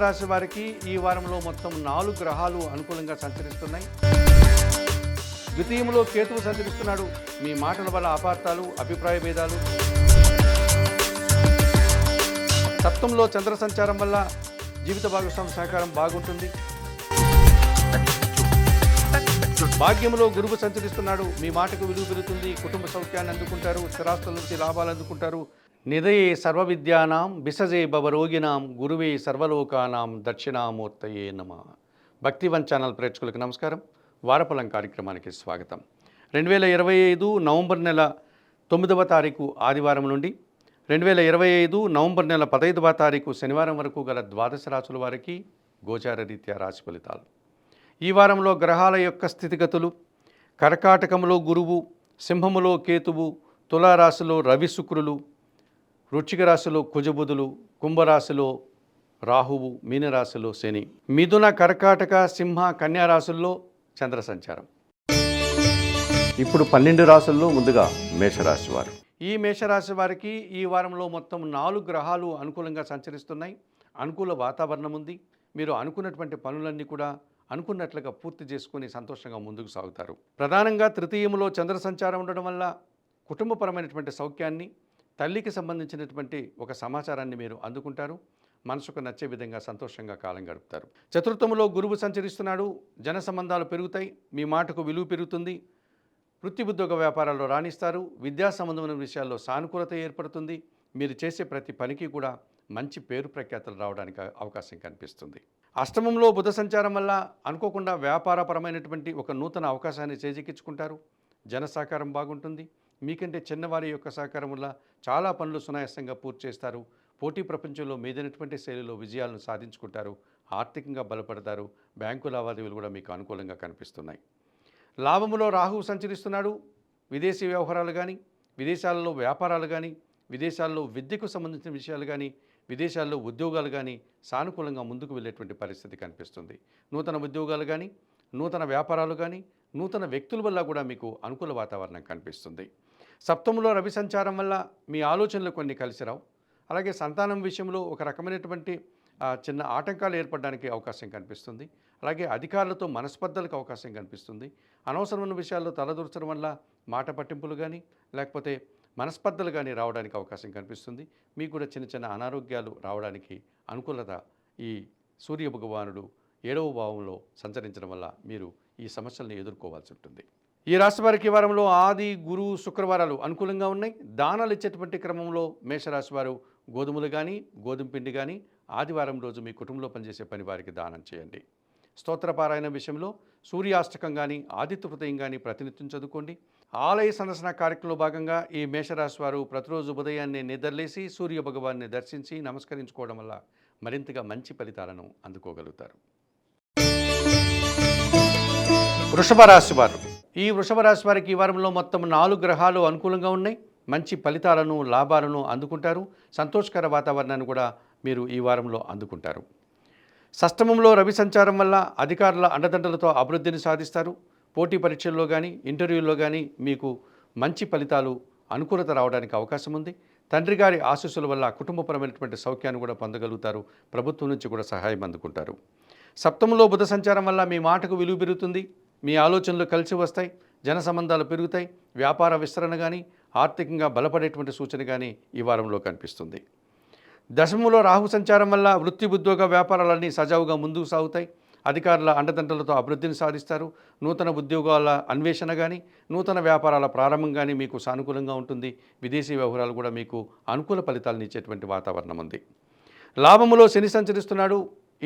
మేషరాశి వారికి ఈ వారంలో మొత్తం నాలుగు గ్రహాలు అనుకూలంగా సంచరిస్తున్నాయి. ద్వితీయంలో కేతువు సంచరిస్తున్నాడు. మీ మాటల వల్ల అపార్థాలు అభిప్రాయ భేదాలు. సప్తంలో చంద్ర సంచారం వల్ల జీవిత భాగస్వామి సహకారం బాగుంటుంది. భాగ్యంలో గురువు సంచరిస్తున్నాడు. మీ మాటకు విలువ పెరుగుతుంది. కుటుంబ సౌఖ్యాన్ని అందుకుంటారు. స్థిరాస్తుల నుంచి లాభాలు అందుకుంటారు. నిదయే సర్వ విద్యానాం బిసజే భవరోగినాం గురువే సర్వలోకానాం దక్షిణామూర్తయే నమ. భక్తివన్ ఛానల్ ప్రేక్షకులకు నమస్కారం. వారపలం కార్యక్రమానికి స్వాగతం. రెండు వేల ఇరవై ఐదు నవంబర్ నెల తొమ్మిదవ తారీఖు ఆదివారం నుండి రెండు వేల ఇరవై ఐదు నవంబర్ నెల పదహైదవ తారీఖు శనివారం వరకు గల ద్వాదశ రాసుల వారికి గోచార రీత్యా రాశి ఫలితాలు. ఈ వారంలో గ్రహాల యొక్క స్థితిగతులు కర్కాటకములో గురువు సింహములో కేతువు తులారాశిలో రవి శుక్రులు వృశ్చిక రాశిలో కుజబుధులు కుంభరాశిలో రాహువు మీనరాశిలో శని. మిథున కర్కాటక సింహ కన్యా రాశుల్లో చంద్ర సంచారం ఇప్పుడు పన్నెండు రాశుల్లో ముందుగా మేషరాశి వారు. ఈ మేషరాశి వారికి ఈ వారంలో మొత్తం నాలుగు గ్రహాలు అనుకూలంగా సంచరిస్తున్నాయి. అనుకూల వాతావరణం ఉంది. మీరు అనుకున్నటువంటి పనులన్నీ కూడా అనుకున్నట్లుగా పూర్తి చేసుకుని సంతోషంగా ముందుకు సాగుతారు. ప్రధానంగా తృతీయంలో చంద్ర సంచారం ఉండడం వల్ల కుటుంబపరమైనటువంటి సౌఖ్యాన్ని తల్లికి సంబంధించినటువంటి ఒక సమాచారాన్ని మీరు అందుకుంటారు. మనసుకు నచ్చే విధంగా సంతోషంగా కాలం గడుపుతారు. చతుర్థంలో గురువు సంచరిస్తున్నాడు. జన సంబంధాలు పెరుగుతాయి. మీ మాటకు విలువ పెరుగుతుంది. వృత్తి ఉద్యోగ వ్యాపారాల్లో రాణిస్తారు. విద్యా సంబంధమైన విషయాల్లో సానుకూలత ఏర్పడుతుంది. మీరు చేసే ప్రతి పనికి కూడా మంచి పేరు ప్రఖ్యాతలు రావడానికి అవకాశం కనిపిస్తుంది. అష్టమంలో బుధ సంచారం వల్ల అనుకోకుండా వ్యాపారపరమైనటువంటి ఒక నూతన అవకాశాన్ని చేజిక్కించుకుంటారు. జన సహకారం బాగుంటుంది. మీకంటే చిన్నవారి యొక్క సహకారం వల్ల చాలా పనులు సునాయాసంగా పూర్తి చేస్తారు. పోటీ ప్రపంచంలో మీదైనటువంటి శైలిలో విజయాలను సాధించుకుంటారు. ఆర్థికంగా బలపడతారు. బ్యాంకు లావాదేవీలు కూడా మీకు అనుకూలంగా కనిపిస్తున్నాయి. లాభములో రాహువు సంచరిస్తున్నాడు. విదేశీ వ్యవహారాలు కానీ విదేశాలలో వ్యాపారాలు కానీ విదేశాల్లో విద్యకు సంబంధించిన విషయాలు కానీ విదేశాల్లో ఉద్యోగాలు కానీ సానుకూలంగా ముందుకు వెళ్ళేటువంటి పరిస్థితి కనిపిస్తుంది. నూతన ఉద్యోగాలు కానీ నూతన వ్యాపారాలు కానీ నూతన వ్యక్తుల వల్ల కూడా మీకు అనుకూల వాతావరణం కనిపిస్తుంది. సప్తములో రవి సంచారం వల్ల మీ ఆలోచనలు కొన్ని కలిసి రావు. అలాగే సంతానం విషయంలో ఒక రకమైనటువంటి చిన్న ఆటంకాలు ఏర్పడడానికి అవకాశం కనిపిస్తుంది. అలాగే అధికారులతో మనస్పర్ధలకు అవకాశం కనిపిస్తుంది. అనవసరమైన విషయాల్లో తలదూర్చడం వల్ల మాట పట్టింపులు కానీ లేకపోతే మనస్పర్ధలు కానీ రావడానికి అవకాశం కనిపిస్తుంది. మీకు కూడా చిన్న చిన్న అనారోగ్యాలు రావడానికి అనుకూలత ఈ సూర్య భగవానుడు ఏడవ భావంలో సంచరించడం వల్ల మీరు ఈ సమస్యలను ఎదుర్కోవాల్సి ఉంటుంది. ఈ రాశి వారికి వారంలో ఆది గురు శుక్రవారాలు అనుకూలంగా ఉన్నాయి. దానాలు ఇచ్చేటువంటి క్రమంలో మేషరాశి వారు గోధుమలు కానీ గోధుమ పిండి కానీ ఆదివారం రోజు మీ కుటుంబంలో పనిచేసే పని వారికి దానం చేయండి. స్తోత్రపారాయణ విషయంలో సూర్యాష్టకం కానీ ఆదిత్య హృదయం కానీ ప్రతినిత్యం చదువుకోండి. ఆలయ సందర్శన కార్యక్రమంలో భాగంగా ఈ మేషరాశి వారు ప్రతిరోజు ఉదయాన్నే నిద్రలేసి సూర్య భగవాన్ని దర్శించి నమస్కరించుకోవడం వల్ల మరింతగా మంచి ఫలితాలను అందుకోగలుగుతారు. వృషభ రాశి వారు ఈ వృషభ రాశి వారికి ఈ వారంలో మొత్తం నాలుగు గ్రహాలు అనుకూలంగా ఉన్నాయి. మంచి ఫలితాలను లాభాలను అందుకుంటారు. సంతోషకర వాతావరణాన్ని కూడా మీరు ఈ వారంలో అందుకుంటారు. సష్టమంలో రవి సంచారం వల్ల అధికారుల అండదండలతో అభివృద్ధిని సాధిస్తారు. పోటీ పరీక్షల్లో కానీ ఇంటర్వ్యూల్లో కానీ మీకు మంచి ఫలితాలు అనుకూలత రావడానికి అవకాశం ఉంది. తండ్రి గారి ఆశీస్సుల వల్ల కుటుంబపరమైనటువంటి సౌఖ్యాన్ని కూడా పొందగలుగుతారు. ప్రభుత్వం నుంచి కూడా సహాయం అందుకుంటారు. సప్తమంలో బుధ సంచారం వల్ల మీ మాటకు విలువ పెరుగుతుంది. మీ ఆలోచనలు కలిసి వస్తాయి జన సంబంధాలు పెరుగుతాయి వ్యాపార విస్తరణ కానీ ఆర్థికంగా బలపడేటువంటి సూచన కానీ ఈ వారంలో కనిపిస్తుంది. దశమంలో రాహు సంచారం వల్ల వృత్తి ఉద్యోగ వ్యాపారాలన్నీ సజావుగా ముందుకు సాగుతాయి. అధికారుల అండదండలతో అభివృద్ధిని సాధిస్తారు. నూతన ఉద్యోగాల అన్వేషణ కానీ నూతన వ్యాపారాల ప్రారంభం కానీ మీకు సానుకూలంగా ఉంటుంది. విదేశీ వ్యవహారాలు కూడా మీకు అనుకూల ఫలితాలను ఇచ్చేటువంటి వాతావరణం ఉంది. లాభములో శని సంచరిస్తున్నాడు.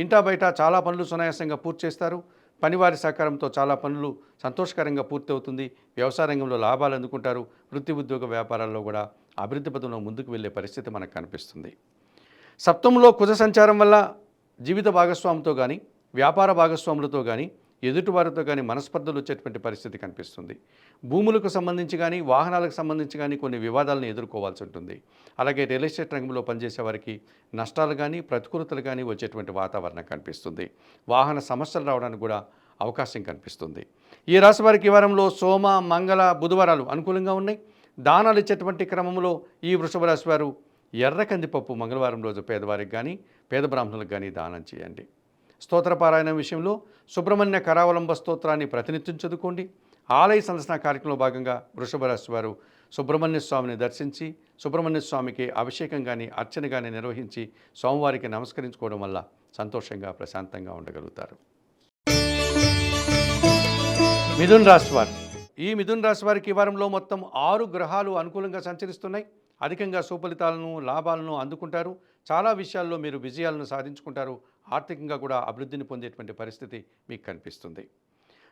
ఇంటా బయట చాలా పనులు సునాయాసంగా పూర్తి చేస్తారు. పనివారి సహకారంతో చాలా పనులు సంతోషకరంగా పూర్తవుతుంది. వ్యవసాయ రంగంలో లాభాలు అందుకుంటారు. వృత్తి ఉద్యోగ వ్యాపారాల్లో కూడా అభివృద్ధి పదంలో ముందుకు వెళ్ళే పరిస్థితి మనకు కనిపిస్తుంది. సప్తంలో కుజ సంచారం వల్ల జీవిత భాగస్వామితో కానీ వ్యాపార భాగస్వాములతో కానీ ఎదుటివారితో కానీ మనస్పర్ధలు వచ్చేటువంటి పరిస్థితి కనిపిస్తుంది. భూములకు సంబంధించి కానీ వాహనాలకు సంబంధించి కానీ కొన్ని వివాదాలను ఎదుర్కోవాల్సి ఉంటుంది. అలాగే రియల్ ఎస్టేట్ రంగంలో పనిచేసే వారికి నష్టాలు కానీ ప్రతికూలతలు కానీ వచ్చేటువంటి వాతావరణం కనిపిస్తుంది. వాహన సమస్యలు రావడానికి కూడా అవకాశం కనిపిస్తుంది. ఈ రాశి వారికి ఈ వారంలో సోమ మంగళ బుధవారాలు అనుకూలంగా ఉన్నాయి. దానాలు ఇచ్చేటువంటి క్రమంలో ఈ వృషభ రాశి వారు ఎర్ర కందిపప్పు మంగళవారం రోజు పేదవారికి కానీ పేద బ్రాహ్మణులకు కానీ దానం చేయండి. స్తోత్రపారాయణం విషయంలో సుబ్రహ్మణ్య కరావలంబ స్తోత్రాన్ని ప్రతినిత్యం చదువుకోండి. ఆలయ సందర్శన కార్యక్రమంలో భాగంగా వృషభ రాశి వారు సుబ్రహ్మణ్య స్వామిని దర్శించి సుబ్రహ్మణ్య స్వామికి అభిషేకం కానీ అర్చన కానీ నిర్వహించి స్వామివారికి నమస్కరించుకోవడం వల్ల సంతోషంగా ప్రశాంతంగా ఉండగలుగుతారు. మిథున్ రాశి వారు. ఈ మిథున్ రాశి వారికి ఈ వారంలో మొత్తం ఆరు గ్రహాలు అనుకూలంగా సంచరిస్తున్నాయి. అధికంగా సుఫలితాలను లాభాలను అందుకుంటారు. చాలా విషయాల్లో మీరు విజయాలను సాధించుకుంటారు. ఆర్థికంగా కూడా అభివృద్ధిని పొందేటువంటి పరిస్థితి మీకు కనిపిస్తుంది.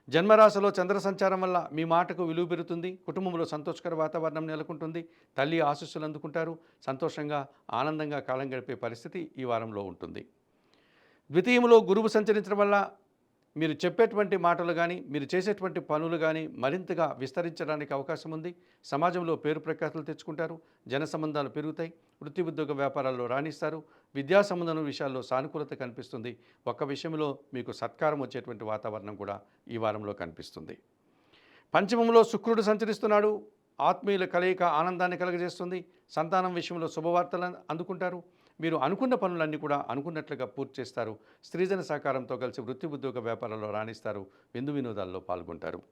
జన్మరాశిలో చంద్ర సంచారం వల్ల మీ మాటకు విలువ పెరుగుతుంది కుటుంబంలో సంతోషకర వాతావరణం నెలకొంటుంది తల్లి ఆశీస్సులు అందుకుంటారు సంతోషంగా ఆనందంగా కాలం గడిపే పరిస్థితి ఈ వారంలో ఉంటుంది. ద్వితీయంలో గురువు సంచరించడం వల్ల మీరు చెప్పేటువంటి మాటలు కానీ మీరు చేసేటువంటి పనులు కానీ మరింతగా విస్తరించడానికి అవకాశం ఉంది. సమాజంలో పేరు ప్రఖ్యాతులు తెచ్చుకుంటారు. జన సంబంధాలు పెరుగుతాయి. వృత్తి ఉద్యోగ వ్యాపారాల్లో రాణిస్తారు. విద్యా సంబంధం విషయాల్లో సానుకూలత కనిపిస్తుంది. ఒక్క విషయంలో మీకు సత్కారం వచ్చేటువంటి వాతావరణం కూడా ఈ వారంలో కనిపిస్తుంది. పంచమంలో శుక్రుడు సంచరిస్తున్నాడు. ఆత్మీయుల కలయిక ఆనందాన్ని కలగజేస్తుంది. సంతానం విషయంలో శుభవార్తలను అందుకుంటారు. మీరు అనుకున్న పనులన్నీ కూడా అనుకున్నట్లుగా పూర్తి చేస్తారు. స్త్రీజన సహకారంతో కలిసి వృత్తి ఉద్యోగ వ్యాపారాల్లో రాణిస్తారు. విందు వినోదాల్లో పాల్గొంటారు.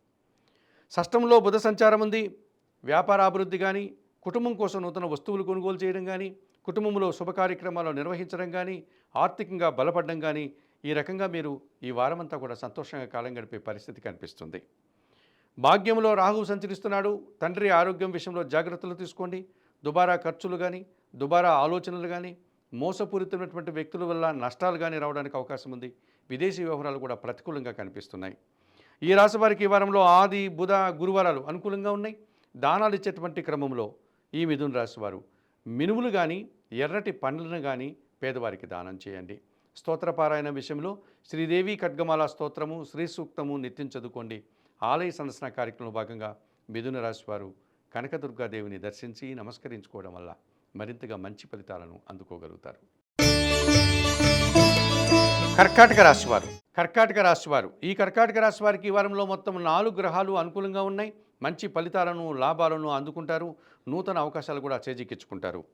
షష్టంలో బుధ సంచారం ఉంది. వ్యాపార అభివృద్ధి కానీ కుటుంబం కోసం నూతన వస్తువులు కొనుగోలు చేయడం కానీ కుటుంబంలో శుభ కార్యక్రమాలు నిర్వహించడం కానీ ఆర్థికంగా బలపడడం కానీ ఈ రకంగా మీరు ఈ వారమంతా కూడా సంతోషంగా కాలం గడిపే పరిస్థితి కనిపిస్తుంది. భాగ్యంలో రాహువు సంచరిస్తున్నాడు. తండ్రి ఆరోగ్యం విషయంలో జాగ్రత్తలు తీసుకోండి. దుబారా ఖర్చులు కానీ దుబారా ఆలోచనలు కానీ మోసపూరితమైనటువంటి వ్యక్తుల వల్ల నష్టాలు కానీ రావడానికి అవకాశం ఉంది. విదేశీ వ్యవహారాలు కూడా ప్రతికూలంగా కనిపిస్తున్నాయి. ఈ రాశి వారికి ఈ వారంలో ఆది బుధ గురువారాలు అనుకూలంగా ఉన్నాయి. దానాలు ఇచ్చేటువంటి క్రమంలో ఈ మిథున రాశి వారు మినుములు కానీ ఎర్రటి పండ్లను కానీ పేదవారికి దానం చేయండి. స్తోత్రపారాయణ విషయంలో శ్రీదేవి ఖడ్గమాల స్తోత్రము శ్రీ సూక్తము నిత్యం చదువుకోండి. ఆలయ సందర్శన కార్యక్రమంలో భాగంగా మిథున రాశి వారు కనకదుర్గాదేవిని దర్శించి నమస్కరించుకోవడం వల్ల మరింతగా మంచి ఫలితాలను అందుకోగలుగుతారు. కర్కాటక రాశివారు కర్కాటక రాశివారు ఈ కర్కాటక రాశి వారికి ఈ వారంలో మొత్తం నాలుగు గ్రహాలు అనుకూలంగా ఉన్నాయి. మంచి ఫలితాలను లాభాలను అందుకుంటారు. నూతన అవకాశాలు కూడా చేజిక్కించుకుంటారు.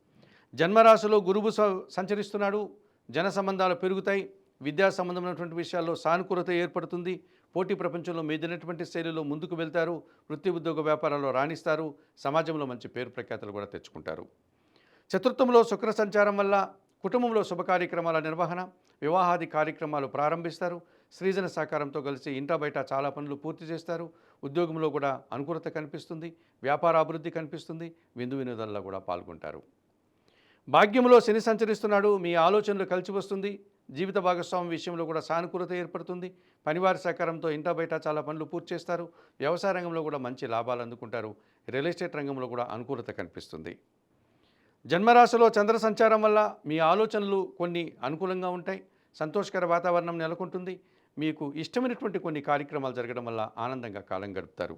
జన్మరాశిలో గురువు స- సంచరిస్తున్నాడు. జన సంబంధాలు పెరుగుతాయి. విద్యా సంబంధమైనటువంటి విషయాల్లో సానుకూలత ఏర్పడుతుంది. పోటీ ప్రపంచంలో మీదినటువంటి శైలిలో ముందుకు వెళ్తారు. వృత్తి ఉద్యోగ వ్యాపారాల్లో రాణిస్తారు. సమాజంలో మంచి పేరు ప్రఖ్యాతలు కూడా తెచ్చుకుంటారు. చతుర్థంలో శుక్ర సంచారం వల్ల కుటుంబంలో శుభ కార్యక్రమాల నిర్వహణ వివాహాది కార్యక్రమాలు ప్రారంభిస్తారు. సృజన సహకారంతో కలిసి ఇంటా బయట చాలా పనులు పూర్తి చేస్తారు. ఉద్యోగంలో కూడా అనుకూలత కనిపిస్తుంది. వ్యాపార అభివృద్ధి కనిపిస్తుంది. విందు వినోదంలో కూడా పాల్గొంటారు. భాగ్యంలో శని సంచరిస్తున్నాడు. మీ ఆలోచనలు కలిసి వస్తుంది. జీవిత భాగస్వామి విషయంలో కూడా సానుకూలత ఏర్పడుతుంది. పనివారి సహకారంతో ఇంటా బయట చాలా పనులు పూర్తి చేస్తారు. వ్యవసాయ రంగంలో కూడా మంచి లాభాలు అందుకుంటారు. రియల్ ఎస్టేట్ రంగంలో కూడా అనుకూలత కనిపిస్తుంది. జన్మరాశిలో చంద్ర సంచారం వల్ల మీ ఆలోచనలు కొన్ని అనుకూలంగా ఉంటాయి. సంతోషకర వాతావరణం నెలకొంటుంది. మీకు ఇష్టమైనటువంటి కొన్ని కార్యక్రమాలు జరగడం వల్ల ఆనందంగా కాలం గడుపుతారు.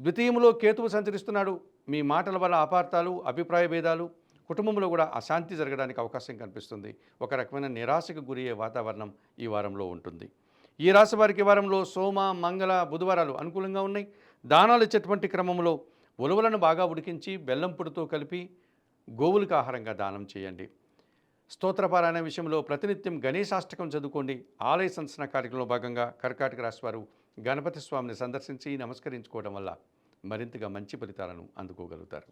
ద్వితీయంలో కేతువు సంచరిస్తున్నాడు. మీ మాటల వల్ల అపార్థాలు అభిప్రాయ భేదాలు కుటుంబంలో కూడా అశాంతి జరగడానికి అవకాశం కనిపిస్తుంది. ఒక రకమైన నిరాశకు గురయ్యే వాతావరణం ఈ వారంలో ఉంటుంది. ఈ రాశి వారికి వారంలో సోమ మంగళ బుధవారాలు అనుకూలంగా ఉన్నాయి. దానాలు ఇచ్చేటువంటి క్రమంలో ఉలవలను బాగా ఉడికించి బెల్లం పొడితో కలిపి గోవులకు ఆహారంగా దానం చేయండి. స్తోత్రపారాయణ విషయంలో ప్రతినిత్యం గణేశాష్టకం చదువుకోండి. ఆలయ సందర్శన కార్యక్రమంలో భాగంగా కర్కాటక రాశి వారు గణపతి స్వామిని సందర్శించి నమస్కరించుకోవడం వల్ల మరింతగా మంచి ఫలితాలను అందుకోగలుగుతారు.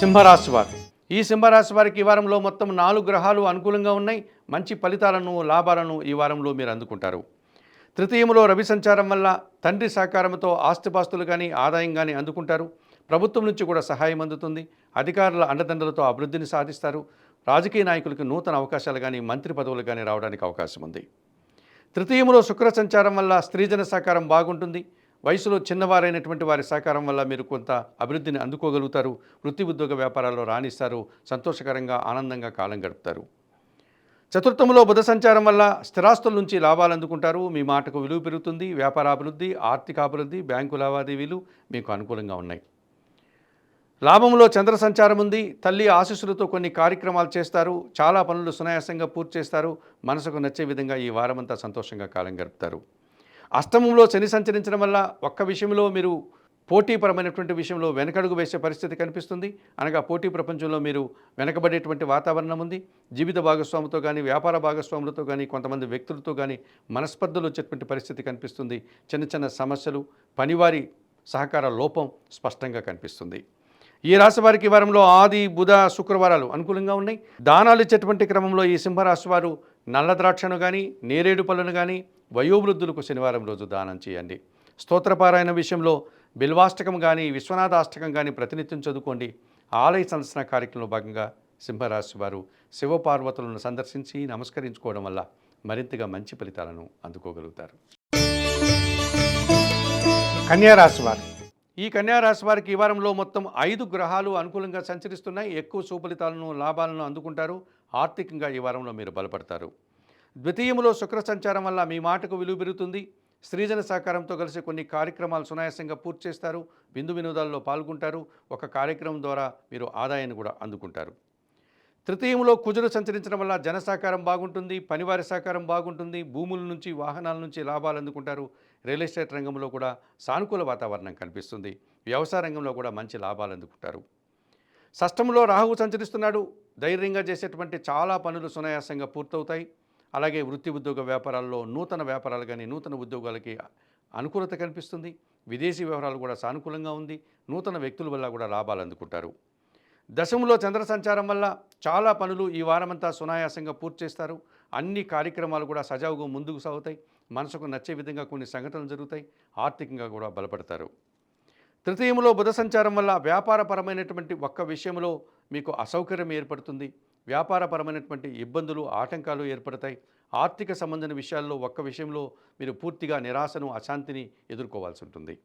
సింహరాశి వారు. ఈ సింహరాశి వారికి ఈ వారంలో మొత్తం నాలుగు గ్రహాలు అనుకూలంగా ఉన్నాయి. మంచి ఫలితాలను లాభాలను ఈ వారంలో మీరు అందుకుంటారు. తృతీయంలో రవి సంచారం వల్ల తండ్రి సహకారంతో ఆస్తిపాస్తులు కానీ ఆదాయం కానీ అందుకుంటారు. ప్రభుత్వం నుంచి కూడా సహాయం అందుతుంది. అధికారుల అండదండలతో అభివృద్ధిని సాధిస్తారు. రాజకీయ నాయకులకు నూతన అవకాశాలు కానీ మంత్రి పదవులు కానీ రావడానికి అవకాశం ఉంది. తృతీయంలో శుక్ర సంచారం వల్ల స్త్రీజన సహకారం బాగుంటుంది. వయసులో చిన్నవారైనటువంటి వారి సహకారం వల్ల మీరు కొంత అభివృద్ధిని అందుకోగలుగుతారు. వృత్తి ఉద్యోగ వ్యాపారాల్లో రాణిస్తారు. సంతోషకరంగా ఆనందంగా కాలం గడుపుతారు. చతుర్థంలో బుధ సంచారం వల్ల స్థిరాస్తుల నుంచి లాభాలు అందుకుంటారు. మీ మాటకు విలువ పెరుగుతుంది. వ్యాపారాభివృద్ధి ఆర్థికాభివృద్ధి ఆర్థిక అభివృద్ధి బ్యాంకు లావాదేవీలు మీకు అనుకూలంగా ఉన్నాయి. లాభంలో చంద్ర సంచారం ఉంది. తల్లి ఆశీస్సులతో కొన్ని కార్యక్రమాలు చేస్తారు. చాలా పనులు సునాయాసంగా పూర్తి చేస్తారు. మనసుకు నచ్చే విధంగా ఈ వారమంతా సంతోషంగా కాలం గడుపుతారు. అష్టమంలో శని సంచరించడం వల్ల ఒక్క విషయంలో మీరు పోటీపరమైనటువంటి విషయంలో వెనకడుగు వేసే పరిస్థితి కనిపిస్తుంది. అనగా పోటీ ప్రపంచంలో మీరు వెనకబడేటువంటి వాతావరణం ఉంది. జీవిత భాగస్వాములతో కానీ వ్యాపార భాగస్వాములతో కానీ కొంతమంది వ్యక్తులతో కానీ మనస్పర్ధలు వచ్చేటువంటి పరిస్థితి కనిపిస్తుంది. చిన్న చిన్న సమస్యలు పనివారి సహకార లోపం స్పష్టంగా కనిపిస్తుంది. ఈ రాశి వారికి వారంలో ఆది బుధ శుక్రవారాలు అనుకూలంగా ఉన్నాయి. దానాలు ఇచ్చేటువంటి క్రమంలో ఈ సింహరాశి వారు నల్ల ద్రాక్షను కానీ నేరేడు పళ్ళను కానీ వయోవృద్ధులకు శనివారం రోజు దానం చేయండి. స్తోత్రపారాయణ విషయంలో బిల్వాష్టకం కానీ విశ్వనాథాష్టకం కానీ ప్రతినిత్యం చదువుకోండి. ఆలయ సందర్శన కార్యక్రమంలో భాగంగా సింహరాశి వారు శివపార్వతులను సందర్శించి నమస్కరించుకోవడం వల్ల మరింతగా మంచి ఫలితాలను అందుకోగలుగుతారు. కన్యారాశి వారు ఈ కన్యారాశి వారికి ఈ వారంలో మొత్తం ఐదు గ్రహాలు అనుకూలంగా సంచరిస్తున్నాయి. ఎక్కువ సుఫలితాలను లాభాలను అందుకుంటారు. ఆర్థికంగా ఈ వారంలో మీరు బలపడతారు. ద్వితీయంలో శుక్ర సంచారం వల్ల మీ మాటకు విలువ పెరుగుతుంది. స్త్రీజన సహకారంతో కలిసి కొన్ని కార్యక్రమాలు సునాయాసంగా పూర్తి చేస్తారు. విందు వినోదాల్లో పాల్గొంటారు. ఒక కార్యక్రమం ద్వారా మీరు ఆదాయాన్ని కూడా అందుకుంటారు. తృతీయంలో కుజుడు సంచరించడం వల్ల జన సహకారం బాగుంటుంది పనివారి సహకారం బాగుంటుంది భూముల నుంచి వాహనాల నుంచి లాభాలు అందుకుంటారు. రియల్ ఎస్టేట్ రంగంలో కూడా సానుకూల వాతావరణం కనిపిస్తుంది. వ్యవసాయ రంగంలో కూడా మంచి లాభాలు అందుకుంటారు. షష్టంలో రాహువు సంచరిస్తున్నాడు. ధైర్యంగా చేసేటువంటి చాలా పనులు సునాయాసంగా పూర్తవుతాయి. అలాగే వృత్తి ఉద్యోగ వ్యాపారాల్లో నూతన వ్యాపారాలు కానీ నూతన ఉద్యోగాలకి అనుకూలత కనిపిస్తుంది. విదేశీ వ్యవహారాలు కూడా సానుకూలంగా ఉంది. నూతన వ్యక్తుల వల్ల కూడా లాభాలు అందుకుంటారు. దశములో చంద్ర సంచారం వల్ల చాలా పనులు ఈ వారమంతా సునాయాసంగా పూర్తి చేస్తారు. అన్ని కార్యక్రమాలు కూడా సజావుగా ముందుకు సాగుతాయి. మనసుకు నచ్చే విధంగా కొన్ని సంఘటనలు జరుగుతాయి. ఆర్థికంగా కూడా బలపడతారు. తృతీయంలో బుధ సంచారం వల్ల వ్యాపారపరమైనటువంటి ఒక్క విషయంలో మీకు అసౌకర్యం ఏర్పడుతుంది. వ్యాపారపరమైనటువంటి ఇబ్బందులు ఆటంకాలు ఏర్పడతాయి. ఆర్థిక సంబంధించిన విషయాల్లో ఒక్క విషయంలో మీరు పూర్తిగా నిరాశను అశాంతిని ఎదుర్కోవాల్సి ఉంటుంది.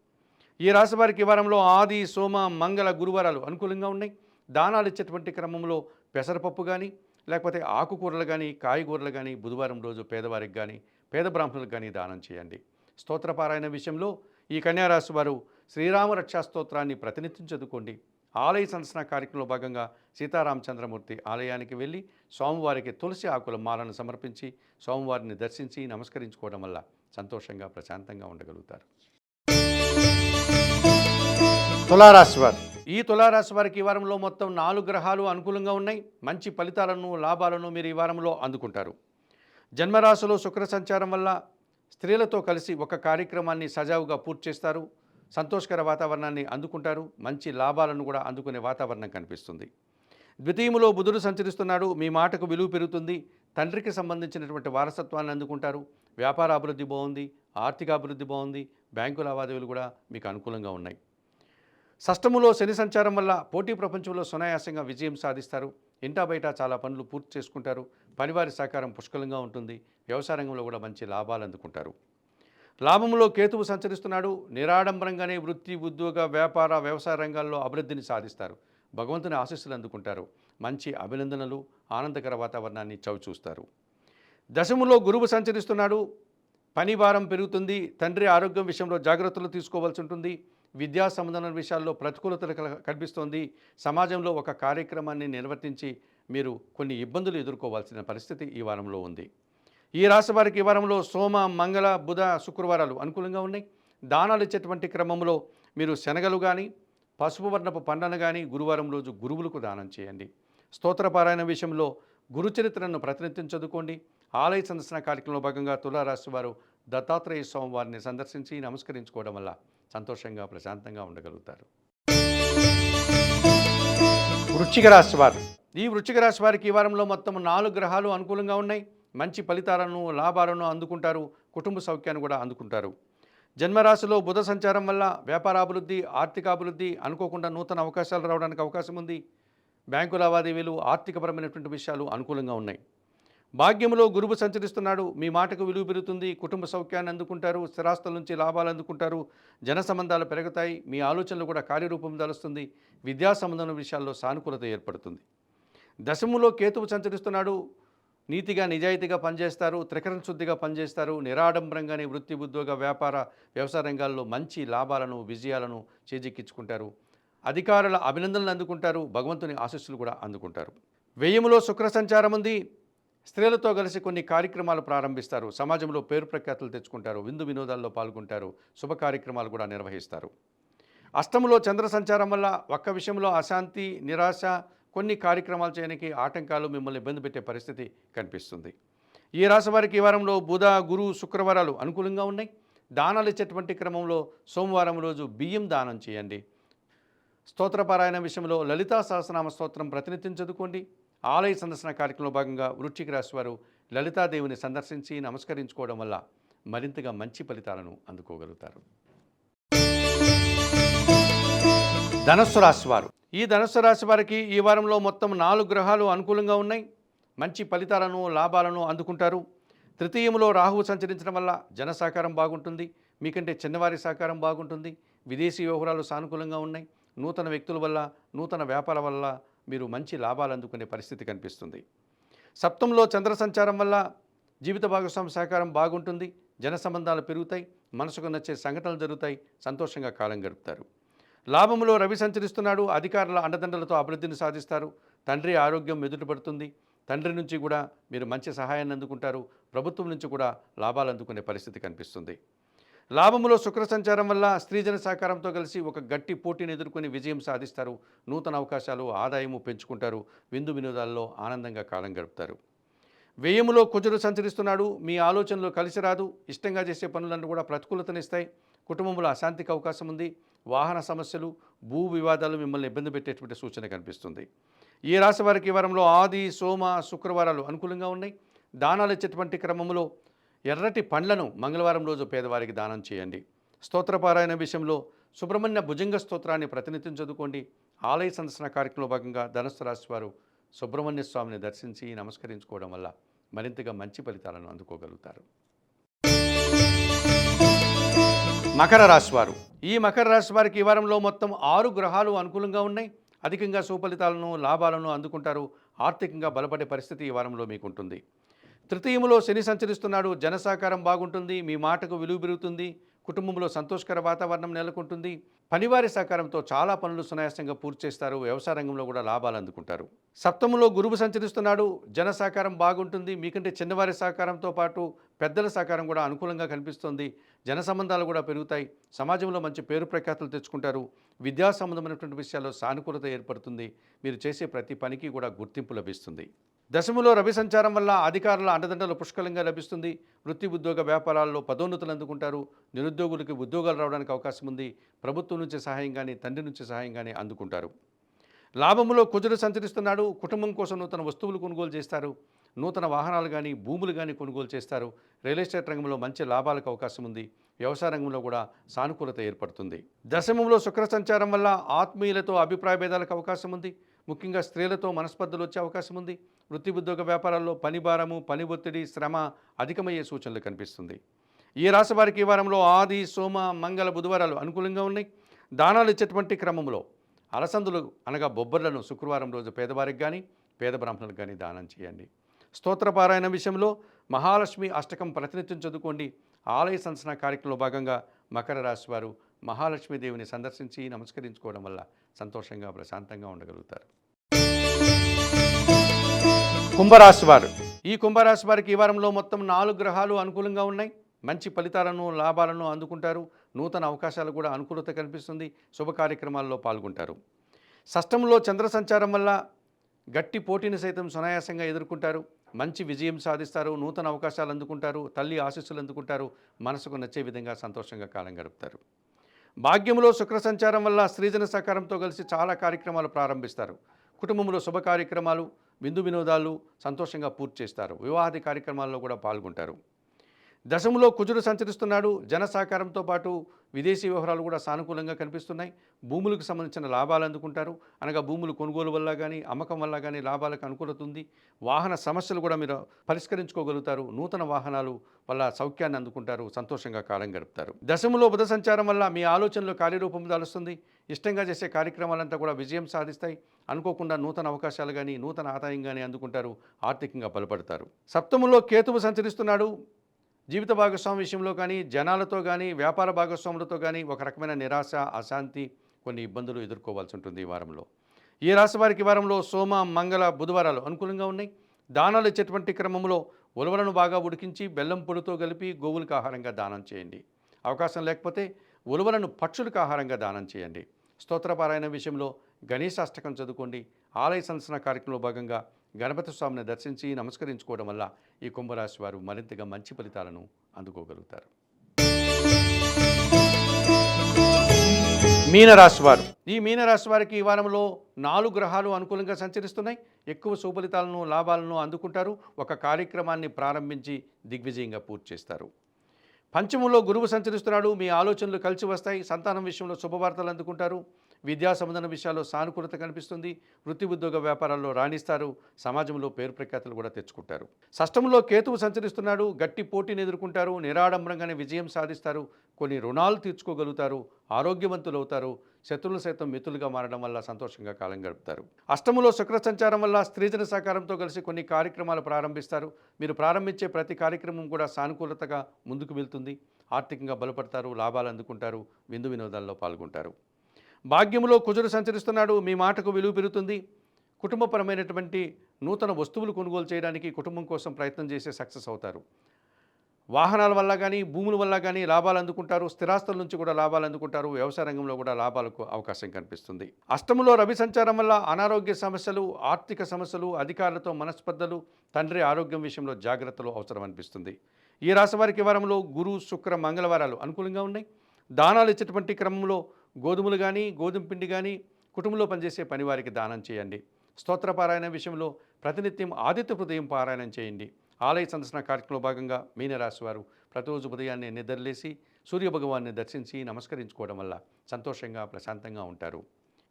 ఈ రాశి వారికి వారంలో ఆది సోమ మంగళ గురువారాలు అనుకూలంగా ఉన్నాయి. దానాలు ఇచ్చేటువంటి క్రమంలో పెసరపప్పు కానీ లేకపోతే ఆకుకూరలు కానీ కాయగూరలు కానీ బుధవారం రోజు పేదవారికి కానీ పేద బ్రాహ్మణులకు కానీ దానం చేయండి. స్తోత్రపారాయణ విషయంలో ఈ కన్యారాశి వారు శ్రీరామ రక్షా స్తోత్రాన్ని ప్రతినిత్యం చదువుకోండి. ఆలయ సందర్శన కార్యక్రమంలో భాగంగా సీతారామచంద్రమూర్తి ఆలయానికి వెళ్ళి స్వామివారికి తులసి ఆకుల మాలను సమర్పించి స్వామివారిని దర్శించి నమస్కరించుకోవడం వల్ల సంతోషంగా ప్రశాంతంగా ఉండగలుగుతారు. తులారాశి వారు ఈ తులారాశి వారికి ఈ వారంలో మొత్తం నాలుగు గ్రహాలు అనుకూలంగా ఉన్నాయి. మంచి ఫలితాలను లాభాలను మీరు ఈ వారంలో అందుకుంటారు. జన్మరాశిలో శుక్ర సంచారం వల్ల స్త్రీలతో కలిసి ఒక కార్యక్రమాన్ని సజావుగా పూర్తి చేస్తారు. సంతోషకర వాతావరణాన్ని అందుకుంటారు. మంచి లాభాలను కూడా అందుకునే వాతావరణం కనిపిస్తుంది. ద్వితీయములో బుధుడు సంచరిస్తున్నాడు. మీ మాటకు విలువ పెరుగుతుంది. తండ్రికి సంబంధించినటువంటి వారసత్వాన్ని అందుకుంటారు. వ్యాపార అభివృద్ధి బాగుంది. ఆర్థిక అభివృద్ధి బాగుంది. బ్యాంకు లావాదేవీలు కూడా మీకు అనుకూలంగా ఉన్నాయి. షష్టములో శని సంచారం వల్ల పోటీ ప్రపంచంలో సునాయాసంగా విజయం సాధిస్తారు. ఇంటా బయట చాలా పనులు పూర్తి చేసుకుంటారు. పనివారి సహకారం పుష్కలంగా ఉంటుంది. వ్యవసాయ రంగంలో కూడా మంచి లాభాలు అందుకుంటారు. లాభంలో కేతువు సంచరిస్తున్నాడు. నిరాడంబరంగానే వృత్తి ఉద్యోగ వ్యాపార వ్యవసాయ రంగాల్లో అభివృద్ధిని సాధిస్తారు. భగవంతుని ఆశీస్సులు అందుకుంటారు. మంచి అభినందనలు ఆనందకర వాతావరణాన్ని చవిచూస్తారు. దశములో గురువు సంచరిస్తున్నాడు. పని భారం పెరుగుతుంది. తండ్రి ఆరోగ్యం విషయంలో జాగ్రత్తలు తీసుకోవాల్సి ఉంటుంది. విద్యా సంబంధమైన విషయాల్లో ప్రతికూలతలు కల- కనిపిస్తోంది. సమాజంలో ఒక కార్యక్రమాన్ని నిర్వర్తించి మీరు కొన్ని ఇబ్బందులు ఎదుర్కోవాల్సిన పరిస్థితి ఈ వారంలో ఉంది. ఈ రాశి వారికి ఈ వారంలో సోమ మంగళ బుధ శుక్రవారాలు అనుకూలంగా ఉన్నాయి. దానాలు ఇచ్చేటువంటి క్రమంలో మీరు శనగలు కానీ పసుపు వర్ణపు పండ్లను కానీ గురువారం రోజు గురువులకు దానం చేయండి. స్తోత్రపారాయణ విషయంలో గురుచరిత్రను ప్రతినిత్యం చదువుకోండి. ఆలయ సందర్శన కార్యక్రమంలో భాగంగా తులారాశి వారు దత్తాత్రేయ స్వామి వారిని సందర్శించి నమస్కరించుకోవడం వల్ల సంతోషంగా ప్రశాంతంగా ఉండగలుగుతారు. వృశ్చిక రాశి వారు. ఈ వృశ్చిక రాశి వారికి ఈ వారంలో మొత్తం నాలుగు గ్రహాలు అనుకూలంగా ఉన్నాయి. మంచి ఫలితాలను లాభాలను అందుకుంటారు. కుటుంబ సౌఖ్యాన్ని కూడా అందుకుంటారు. జన్మరాశిలో బుధ సంచారం వల్ల వ్యాపారాభివృద్ధి ఆర్థికాభివృద్ధి అనుకోకుండా నూతన అవకాశాలు రావడానికి అవకాశం ఉంది. బ్యాంకు లావాదేవీలు ఆర్థికపరమైనటువంటి విషయాలు అనుకూలంగా ఉన్నాయి. భాగ్యములో గురువు సంచరిస్తున్నాడు. మీ మాటకు విలువ పెరుగుతుంది. కుటుంబ సౌఖ్యాన్ని అందుకుంటారు. స్థిరాస్తుల నుంచి లాభాలు అందుకుంటారు. జన సంబంధాలు పెరుగుతాయి. మీ ఆలోచనలు కూడా కార్యరూపం దాలుస్తుంది. విద్యా సంబంధం విషయాల్లో సానుకూలత ఏర్పడుతుంది. దశములో కేతువు సంచరిస్తున్నాడు. నీతిగా నిజాయితీగా పనిచేస్తారు. త్రికరణ శుద్ధిగా పనిచేస్తారు. నిరాడంబరంగానే వృత్తి ఉద్యోగ వ్యాపార వ్యవసాయ రంగాల్లో మంచి లాభాలను విజయాలను చేజిక్కించుకుంటారు. అధికారుల అభినందనలు అందుకుంటారు. భగవంతుని ఆశీస్సులు కూడా అందుకుంటారు. వ్యయములో శుక్ర సంచారం ఉంది స్త్రీలతో కలిసి కొన్ని కార్యక్రమాలు ప్రారంభిస్తారు. సమాజంలో పేరు ప్రఖ్యాతులు తెచ్చుకుంటారు. విందు వినోదాల్లో పాల్గొంటారు. శుభ కార్యక్రమాలు కూడా నిర్వహిస్తారు. అష్టములో చంద్ర సంచారం వల్ల ఒక్క విషయంలో అశాంతి నిరాశ కొన్ని కార్యక్రమాలు చేయడానికి ఆటంకాలు మిమ్మల్ని ఇబ్బంది పెట్టే పరిస్థితి కనిపిస్తుంది. ఈ రాశి వారికి ఈ వారంలో బుధ గురు శుక్రవారాలు అనుకూలంగా ఉన్నాయి. దానాలు ఇచ్చేటువంటి క్రమంలో సోమవారం రోజు బియ్యం దానం చేయండి. స్తోత్రపారాయణ విషయంలో లలితా సహస్రనామ స్తోత్రం ప్రతినిత్యం చదువుకోండి ఆలయ సందర్శన కార్యక్రమంలో భాగంగా వృశ్చిక రాశి వారు లలితాదేవిని సందర్శించి నమస్కరించుకోవడం వల్ల మరింతగా మంచి ఫలితాలను అందుకోగలుగుతారు. ధనస్సు రాశి వారు. ఈ ధనస్సు రాశి వారికి ఈ వారంలో మొత్తం నాలుగు గ్రహాలు అనుకూలంగా ఉన్నాయి. మంచి ఫలితాలను లాభాలను అందుకుంటారు. తృతీయంలో రాహువు సంచరించడం వల్ల జన సహకారం బాగుంటుంది. మీకంటే చిన్నవారి సహకారం బాగుంటుంది. విదేశీ వ్యవహారాలు సానుకూలంగా ఉన్నాయి. నూతన వ్యక్తుల వల్ల నూతన వ్యాపార వల్ల మీరు మంచి లాభాలు అందుకునే పరిస్థితి కనిపిస్తుంది. సప్తంలో చంద్ర సంచారం వల్ల జీవిత భాగస్వామి సహకారం బాగుంటుంది జన సంబంధాలు పెరుగుతాయి మనసుకు నచ్చే సంఘటనలు జరుగుతాయి సంతోషంగా కాలం గడుపుతారు. లాభంలో రవి సంచరిస్తున్నాడు అధికారుల అండదండలతో అభివృద్ధిని సాధిస్తారు తండ్రి ఆరోగ్యం మెదుటపడుతుంది తండ్రి నుంచి కూడా మీరు మంచి సహాయాన్ని అందుకుంటారు ప్రభుత్వం నుంచి కూడా లాభాలు అందుకునే పరిస్థితి కనిపిస్తుంది. లాభములో శుక్ర సంచారం వల్ల స్త్రీజన సహకారంతో కలిసి ఒక గట్టి పోటీని ఎదుర్కొని విజయం సాధిస్తారు. నూతన అవకాశాలు ఆదాయము పెంచుకుంటారు. విందు వినోదాల్లో ఆనందంగా కాలం గడుపుతారు. వ్యయములో కుజుడు సంచరిస్తున్నాడు. మీ ఆలోచనలు కలిసి రాదు. ఇష్టంగా చేసే పనులను కూడా ప్రతికూలతనిస్తాయి కుటుంబంలో అశాంతికి అవకాశం ఉంది. వాహన సమస్యలు భూ వివాదాలు మిమ్మల్ని ఇబ్బంది పెట్టేటువంటి సూచన కనిపిస్తుంది. ఈ రాశి వారికి వారంలో ఆది సోమ శుక్రవారాలు అనుకూలంగా ఉన్నాయి. దానాలు ఇచ్చేటువంటి క్రమంలో ఎర్రటి పండ్లను మంగళవారం రోజు పేదవారికి దానం చేయండి. స్తోత్రపారాయణ విషయంలో సుబ్రహ్మణ్య భుజంగ స్తోత్రాన్ని ప్రతినిత్యం చదువుకోండి. ఆలయ సందర్శన కార్యక్రమంలో భాగంగా ధనస్సు రాశి వారు సుబ్రహ్మణ్య స్వామిని దర్శించి నమస్కరించుకోవడం వల్ల మరింతగా మంచి ఫలితాలను అందుకోగలుగుతారు. మకర రాశి వారు. ఈ మకర రాశి వారికి ఈ వారంలో మొత్తం ఆరు గ్రహాలు అనుకూలంగా ఉన్నాయి. అధికంగా సుఫలితాలను లాభాలను అందుకుంటారు. ఆర్థికంగా బలపడే పరిస్థితి ఈ వారంలో మీకు ఉంటుంది తృతీయములో శని సంచరిస్తున్నాడు. జన సహకారం బాగుంటుంది. మీ మాటకు విలువ పెరుగుతుంది. కుటుంబంలో సంతోషకర వాతావరణం నెలకొంటుంది. పనివారి సహకారంతో చాలా పనులు సునాయాసంగా పూర్తి చేస్తారు. వ్యవసాయ రంగంలో కూడా లాభాలు అందుకుంటారు. సప్తములో గురువు సంచరిస్తున్నాడు. జన సహకారం బాగుంటుంది. మీకంటే చిన్నవారి సహకారంతో పాటు పెద్దల సహకారం కూడా అనుకూలంగా కనిపిస్తుంది. జన సంబంధాలు కూడా పెరుగుతాయి. సమాజంలో మంచి పేరు ప్రఖ్యాతులు తెచ్చుకుంటారు. విద్యా సంబంధమైనటువంటి విషయాల్లో సానుకూలత ఏర్పడుతుంది. మీరు చేసే ప్రతి పనికి కూడా గుర్తింపు లభిస్తుంది. దశములో రవి సంచారం వల్ల అధికారుల అండదండలు పుష్కలంగా లభిస్తుంది. వృత్తి ఉద్యోగ వ్యాపారాల్లో పదోన్నతులు అందుకుంటారు. నిరుద్యోగులకి ఉద్యోగాలు రావడానికి అవకాశం ఉంది. ప్రభుత్వం నుంచి సహాయం కానీ తండ్రి నుంచి సహాయం కానీ అందుకుంటారు. లాభములో కుజుడు సంచరిస్తున్నాడు. కుటుంబం కోసం నూతన వస్తువులు కొనుగోలు చేస్తారు. నూతన వాహనాలు కానీ భూములు కానీ కొనుగోలు చేస్తారు. రియల్ ఎస్టేట్ రంగంలో మంచి లాభాలకు అవకాశం ఉంది. వ్యవసాయ రంగంలో కూడా సానుకూలత ఏర్పడుతుంది. దశమంలో శుక్ర సంచారం వల్ల ఆత్మీయులతో అభిప్రాయ భేదాలకు అవకాశం ఉంది. ముఖ్యంగా స్త్రీలతో మనస్పర్ధలు వచ్చే అవకాశం ఉంది. వృత్తి ఉద్యోగ వ్యాపారాల్లో పని భారము పని ఒత్తిడి శ్రమ అధికమయ్యే సూచనలు కనిపిస్తుంది. ఈ రాశి వారికి ఈ వారంలో ఆది సోమ మంగళ బుధవారాలు అనుకూలంగా ఉన్నాయి. దానాలు ఇచ్చేటువంటి క్రమంలో అలసందులు అనగా బొబ్బర్లను శుక్రవారం రోజు పేదవారికి కానీ పేద బ్రాహ్మణులకు కానీ దానం చేయండి. స్తోత్రపారాయణ విషయంలో మహాలక్ష్మి అష్టకం ప్రతినిత్యం చదువుకోండి. ఆలయ సంసన కార్యక్రమంలో భాగంగా మకర రాశి వారు మహాలక్ష్మీదేవిని సందర్శించి నమస్కరించుకోవడం వల్ల సంతోషంగా ప్రశాంతంగా ఉండగలుగుతారు. కుంభరాశి వారు. ఈ కుంభరాశి వారికి ఈ వారంలో మొత్తం నాలుగు గ్రహాలు అనుకూలంగా ఉన్నాయి. మంచి ఫలితాలను లాభాలను అందుకుంటారు. నూతన అవకాశాలు కూడా అనుకూలత కనిపిస్తుంది. శుభ కార్యక్రమాల్లో పాల్గొంటారు. షష్టంలో చంద్ర సంచారం వల్ల గట్టి పోటీని సైతం సునాయాసంగా ఎదుర్కొంటారు. మంచి విజయం సాధిస్తారు నూతన అవకాశాలు అందుకుంటారు తల్లి ఆశీస్సులు అందుకుంటారు మనసుకు నచ్చే విధంగా సంతోషంగా కాలం గడుపుతారు. భాగ్యంలో శుక్ర సంచారం వల్ల స్త్రీజన సహకారంతో కలిసి చాలా కార్యక్రమాలు ప్రారంభిస్తారు. కుటుంబంలో శుభ కార్యక్రమాలు విందు వినోదాలు సంతోషంగా పూర్తి చేస్తారు. వివాహాది కార్యక్రమాల్లో కూడా పాల్గొంటారు. దశములో కుజుడు సంచరిస్తున్నాడు జన సహకారంతో పాటు విదేశీ వ్యవహారాలు కూడా సానుకూలంగా కనిపిస్తున్నాయి. భూములకు సంబంధించిన లాభాలు అందుకుంటారు. అనగా భూములు కొనుగోలు వల్ల కానీ అమ్మకం వల్ల కానీ లాభాలకు అనుకూలత ఉంది. వాహన సమస్యలు కూడా మీరు పరిష్కరించుకోగలుగుతారు. నూతన వాహనాలు వల్ల సౌఖ్యాన్ని అందుకుంటారు. సంతోషంగా కాలం గడుపుతారు. దశములో బుధ సంచారం వల్ల మీ ఆలోచనలు కార్యరూపం దాలుస్తుంది. ఇష్టంగా చేసే కార్యక్రమాలంతా కూడా విజయం సాధిస్తాయి. అనుకోకుండా నూతన అవకాశాలు కానీ నూతన ఆదాయం కానీ అందుకుంటారు. ఆర్థికంగా బలపడతారు. సప్తములో కేతువు సంచరిస్తున్నాడు. జీవిత భాగస్వామి విషయంలో కానీ జనాలతో కానీ వ్యాపార భాగస్వాములతో కానీ ఒక రకమైన నిరాశ అశాంతి కొన్ని ఇబ్బందులు ఎదుర్కోవాల్సి ఉంటుంది ఈ వారంలో. ఈ రాశి వారికి వారంలో సోమ మంగళ బుధవారాలు అనుకూలంగా ఉన్నాయి. దానాలు ఇచ్చేటువంటి క్రమంలో ఉలవలను బాగా ఉడికించి బెల్లం పొడితో కలిపి గోవులకు ఆహారంగా దానం చేయండి. అవకాశం లేకపోతే ఉలవలను పక్షులకు ఆహారంగా దానం చేయండి. స్తోత్రపారాయణ విషయంలో గణేశాష్టకం చదువుకోండి. ఆలయ సందర్శన కార్యక్రమంలో భాగంగా గణపతి స్వామిని దర్శించి నమస్కరించుకోవడం వల్ల ఈ కుంభరాశి వారు మరింతగా మంచి ఫలితాలను అందుకోగలుగుతారు. మీనరాశి వారు. ఈ మీనరాశి వారికి ఈ వారంలో నాలుగు గ్రహాలు అనుకూలంగా సంచరిస్తున్నాయి. ఎక్కువ సుఫలితాలను లాభాలను అందుకుంటారు. ఒక కార్యక్రమాన్ని ప్రారంభించి దిగ్విజయంగా పూర్తి చేస్తారు. పంచమంలో గురువు సంచరిస్తున్నాడు. మీ ఆలోచనలు కలిసి వస్తాయి. సంతానం విషయంలో శుభవార్తలు అందుకుంటారు. విద్యా సంబంధన విషయాల్లో సానుకూలత కనిపిస్తుంది. వృత్తి ఉద్యోగ వ్యాపారాల్లో రాణిస్తారు. సమాజంలో పేరు ప్రఖ్యాతులు కూడా తెచ్చుకుంటారు. షష్టంలో కేతువు సంచరిస్తున్నాడు. గట్టి పోటీని ఎదుర్కొంటారు. నిరాడంబరంగానే విజయం సాధిస్తారు. కొన్ని రుణాలు తీర్చుకోగలుగుతారు. ఆరోగ్యవంతులు అవుతారు శత్రువులు సైతం మిత్రులుగా మారడం వల్ల సంతోషంగా కాలం గడుపుతారు. అష్టములో శుక్ర సంచారం వల్ల స్త్రీజన సహకారంతో కలిసి కొన్ని కార్యక్రమాలు ప్రారంభిస్తారు. మీరు ప్రారంభించే ప్రతి కార్యక్రమం కూడా సానుకూలతగా ముందుకు వెళ్తుంది. ఆర్థికంగా బలపడతారు. లాభాలు అందుకుంటారు. విందు వినోదాల్లో పాల్గొంటారు. భాగ్యములో కుజుడు సంచరిస్తున్నాడు మీ మాటకు విలువ పెరుగుతుంది. కుటుంబపరమైనటువంటి నూతన వస్తువులు కొనుగోలు చేయడానికి కుటుంబం కోసం ప్రయత్నం చేసే సక్సెస్ అవుతారు. వాహనాల వల్ల కానీ భూముల వల్ల కానీ లాభాలు అందుకుంటారు. స్థిరాస్తుల నుంచి కూడా లాభాలు అందుకుంటారు. వ్యవసాయ రంగంలో కూడా లాభాలకు అవకాశం కనిపిస్తుంది. అష్టములో రవి సంచారం వల్ల అనారోగ్య సమస్యలు ఆర్థిక సమస్యలు అధికారులతో మనస్పర్ధలు తండ్రి ఆరోగ్యం విషయంలో జాగ్రత్తలు అవసరం అనిపిస్తుంది. ఈ రాశి వారికి వారంలో గురు శుక్ర మంగళవారాలు అనుకూలంగా ఉన్నాయి. దానాలు ఇచ్చేటువంటి క్రమంలో గోధుమలు కానీ గోధుమ పిండి కానీ కుటుంబంలో పనిచేసే పనివారికి దానం చేయండి. స్తోత్రపారాయణ విషయంలో ప్రతినిత్యం ఆదిత్య హృదయం పారాయణం చేయండి. ఆలయ సందర్శన కార్యక్రమంలో భాగంగా మీనరాశి వారు ప్రతిరోజు ఉదయాన్నే నిద్రలేసి సూర్యభగవాన్ని దర్శించి నమస్కరించుకోవడం వల్ల సంతోషంగా ప్రశాంతంగా ఉంటారు.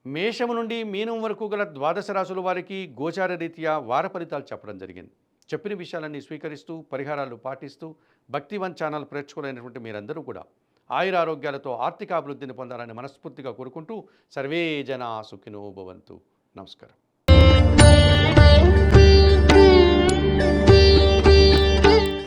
మేషము నుండి మీనం వరకు గల ద్వాదశ రాశుల వారికి గోచార రీత్యా వార ఫలితాలు చెప్పడం జరిగింది. చెప్పిన విషయాలన్నీ స్వీకరిస్తూ పరిహారాలు పాటిస్తూ భక్తివన్ ఛానల్ ప్రేక్షకులైనటువంటి మీరందరూ కూడా ఆయురారోగ్యాలతో ఆర్థికాభివృద్ధిని ఆర్థిక అభివృద్ధిని పొందాలని మనస్ఫూర్తిగా కోరుకుంటూ సర్వే జనా సుఖినో భవంతు. నమస్కారం.